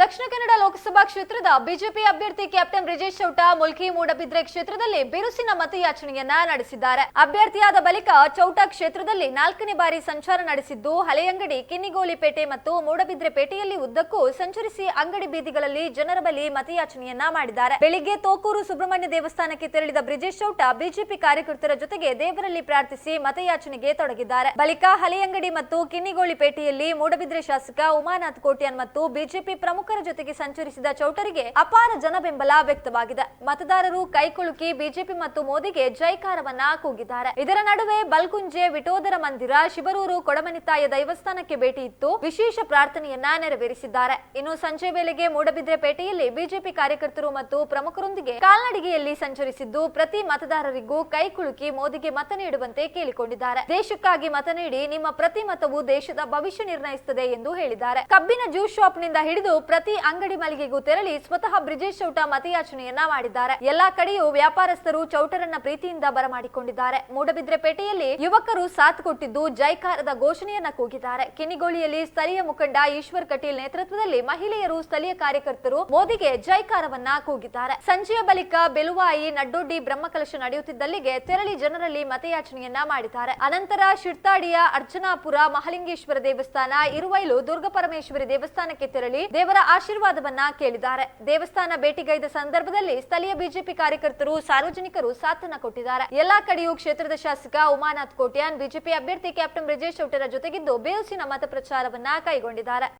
ದಕ್ಷಿಣ ಕನ್ನಡ ಲೋಕಸಭಾ ಕ್ಷೇತ್ರದ ಬಿಜೆಪಿ ಅಭ್ಯರ್ಥಿ ಕ್ಯಾಪ್ಟನ್ ಬ್ರಿಜೇಶ್ ಚೌಟ ಮುಲ್ಕಿ ಮೂಡಬಿದ್ರೆ ಕ್ಷೇತ್ರದಲ್ಲಿ ಬಿರುಸಿನ ಮತಯಾಚನೆಯನ್ನ ನಡೆಸಿದ್ದಾರೆ. ಅಭ್ಯರ್ಥಿಯಾದ ಬಳಿಕ ಚೌಟ ಕ್ಷೇತ್ರದಲ್ಲಿ ನಾಲ್ಕನೇ ಬಾರಿ ಸಂಚಾರ ನಡೆಸಿದ್ದು, ಹಳೆಯಂಗಡಿ ಕಿನ್ನಿಗೋಳಿಪೇಟೆ ಮತ್ತು ಮೂಡಬಿದ್ರೆ ಪೇಟೆಯಲ್ಲಿ ಉದ್ದಕ್ಕೂ ಸಂಚರಿಸಿ ಅಂಗಡಿ ಬೀದಿಗಳಲ್ಲಿ ಜನರ ಬಳಿ ಮತಯಾಚನೆಯನ್ನ ಮಾಡಿದ್ದಾರೆ. ಬೆಳಿಗ್ಗೆ ತೋಕೂರು ಸುಬ್ರಹ್ಮಣ್ಯ ದೇವಸ್ಥಾನಕ್ಕೆ ತೆರಳಿದ ಬ್ರಿಜೇಶ್ ಚೌಟ ಬಿಜೆಪಿ ಕಾರ್ಯಕರ್ತರ ಜೊತೆಗೆ ದೇವರಲ್ಲಿ ಪ್ರಾರ್ಥಿಸಿ ಮತಯಾಚನೆಗೆ ತೊಡಗಿದ್ದಾರೆ. ಬಳಿಕ ಹಳೆಯಂಗಡಿ ಮತ್ತು ಕಿನ್ನಿಗೋಳಿಪೇಟೆಯಲ್ಲಿ ಮೂಡಬಿದ್ರೆ ಶಾಸಕ ಉಮಾನಾಥ್ ಕೋಟ್ಯಾನ್ ಮತ್ತು ಬಿಜೆಪಿ ಪ್ರಮುಖರ ಜೊತೆಗೆ ಸಂಚರಿಸಿದ ಚೌಟರಿಗೆ ಅಪಾರ ಜನಬೆಂಬಲ ವ್ಯಕ್ತವಾಗಿದೆ. ಮತದಾರರು ಕೈಕುಲುಕಿ ಬಿಜೆಪಿ ಮತ್ತು ಮೋದಿಗೆ ಜೈಕಾರವನ್ನ ಕೂಗಿದ್ದಾರೆ. ಇದರ ನಡುವೆ ಬಲ್ಕುಂಜೆ ವಿಟೋದರ ಮಂದಿರ ಶಿಬರೂರು ಕೊಡಮನಿತಾಯ ದೈವಸ್ಥಾನಕ್ಕೆ ಭೇಟಿ ಇತ್ತು. ವಿಶೇಷ ಪ್ರಾರ್ಥನೆಯನ್ನ ನೆರವೇರಿಸಿದ್ದಾರೆ. ಇನ್ನು ಸಂಜೆ ವೇಳೆಗೆ ಮೂಡಬಿದ್ರೆಪೇಟೆಯಲ್ಲಿ ಬಿಜೆಪಿ ಕಾರ್ಯಕರ್ತರು ಮತ್ತು ಪ್ರಮುಖರೊಂದಿಗೆ ಕಾಲ್ನಡಿಗೆಯಲ್ಲಿ ಸಂಚರಿಸಿದ್ದು, ಪ್ರತಿ ಮತದಾರರಿಗೂ ಕೈಕುಳುಕಿ ಮೋದಿಗೆ ಮತ ನೀಡುವಂತೆ ಕೇಳಿಕೊಂಡಿದ್ದಾರೆ. ದೇಶಕ್ಕಾಗಿ ಮತ ನೀಡಿ, ನಿಮ್ಮ ಪ್ರತಿ ಮತವು ದೇಶದ ಭವಿಷ್ಯ ನಿರ್ಣಯಿಸುತ್ತದೆ ಎಂದು ಹೇಳಿದ್ದಾರೆ. ಕಬ್ಬಿನ ಜ್ಯೂಸ್ ಶಾಪ್ನಿಂದ ಹಿಡಿದು ಪ್ರತಿ ಅಂಗಡಿ ಮಳಿಗೆಗೂ ತೆರಳಿ ಸ್ವತಃ ಬ್ರಿಜೇಶ್ ಚೌಟ ಮತಯಾಚನೆಯನ್ನ ಮಾಡಿದ್ದಾರೆ. ಎಲ್ಲಾ ಕಡೆಯೂ ವ್ಯಾಪಾರಸ್ಥರು ಚೌಟರನ್ನ ಪ್ರೀತಿಯಿಂದ ಬರಮಾಡಿಕೊಂಡಿದ್ದಾರೆ. ಮೂಡಬಿದ್ರೆ ಪೇಟೆಯಲ್ಲಿ ಯುವಕರು ಸಾಥ್ ಕೊಟ್ಟಿದ್ದು ಜೈಕಾರದ ಘೋಷಣೆಯನ್ನ ಕೂಗಿದ್ದಾರೆ. ಕಿನಿಗೋಳಿಯಲ್ಲಿ ಸ್ಥಳೀಯ ಮುಖಂಡ ಈಶ್ವರ್ ಕಟೀಲ್ ನೇತೃತ್ವದಲ್ಲಿ ಮಹಿಳೆಯರು ಸ್ಥಳೀಯ ಕಾರ್ಯಕರ್ತರು ಮೋದಿಗೆ ಜೈಕಾರವನ್ನ ಕೂಗಿದ್ದಾರೆ. ಸಂಜೆಯ ಬಳಿಕ ಬೆಲುವಾಯಿ ನಡ್ಡೊಡ್ಡಿ ಬ್ರಹ್ಮಕಲಶ ನಡೆಯುತ್ತಿದ್ದಲ್ಲಿಗೆ ತೆರಳಿ ಜನರಲ್ಲಿ ಮತಯಾಚನೆಯನ್ನ ಮಾಡಿದ್ದಾರೆ. ಅನಂತರ ಶಿರ್ತಾಡಿಯ ಅರ್ಚನಾಪುರ ಮಹಲಿಂಗೇಶ್ವರ ದೇವಸ್ಥಾನ, ಇರುವೈಲು ದುರ್ಗಪರಮೇಶ್ವರಿ ದೇವಸ್ಥಾನಕ್ಕೆ ತೆರಳಿ ದೇವರ ಆಶೀರ್ವಾದವನ್ನ ಕೇಳಿದ್ದಾರೆ. ದೇವಸ್ಥಾನ ಭೇಟಿಗೈದ ಸಂದರ್ಭದಲ್ಲಿ ಸ್ಥಳೀಯ ಬಿಜೆಪಿ ಕಾರ್ಯಕರ್ತರು, ಸಾರ್ವಜನಿಕರು ಸಾಥನ ಕೊಟ್ಟಿದ್ದಾರೆ. ಎಲ್ಲಾ ಕಡೆಯೂ ಕ್ಷೇತ್ರದ ಶಾಸಕ ಉಮಾನಾಥ್ ಕೋಟ್ಯಾನ್, ಬಿಜೆಪಿ ಅಭ್ಯರ್ಥಿ ಕ್ಯಾಪ್ಟನ್ ಬ್ರಿಜೇಶ್ ಔಟರ ಜೊತೆಗಿದ್ದು ಬೇಸಿನ ಮತ ಪ್ರಚಾರವನ್ನ ಕೈಗೊಂಡಿದ್ದಾರೆ.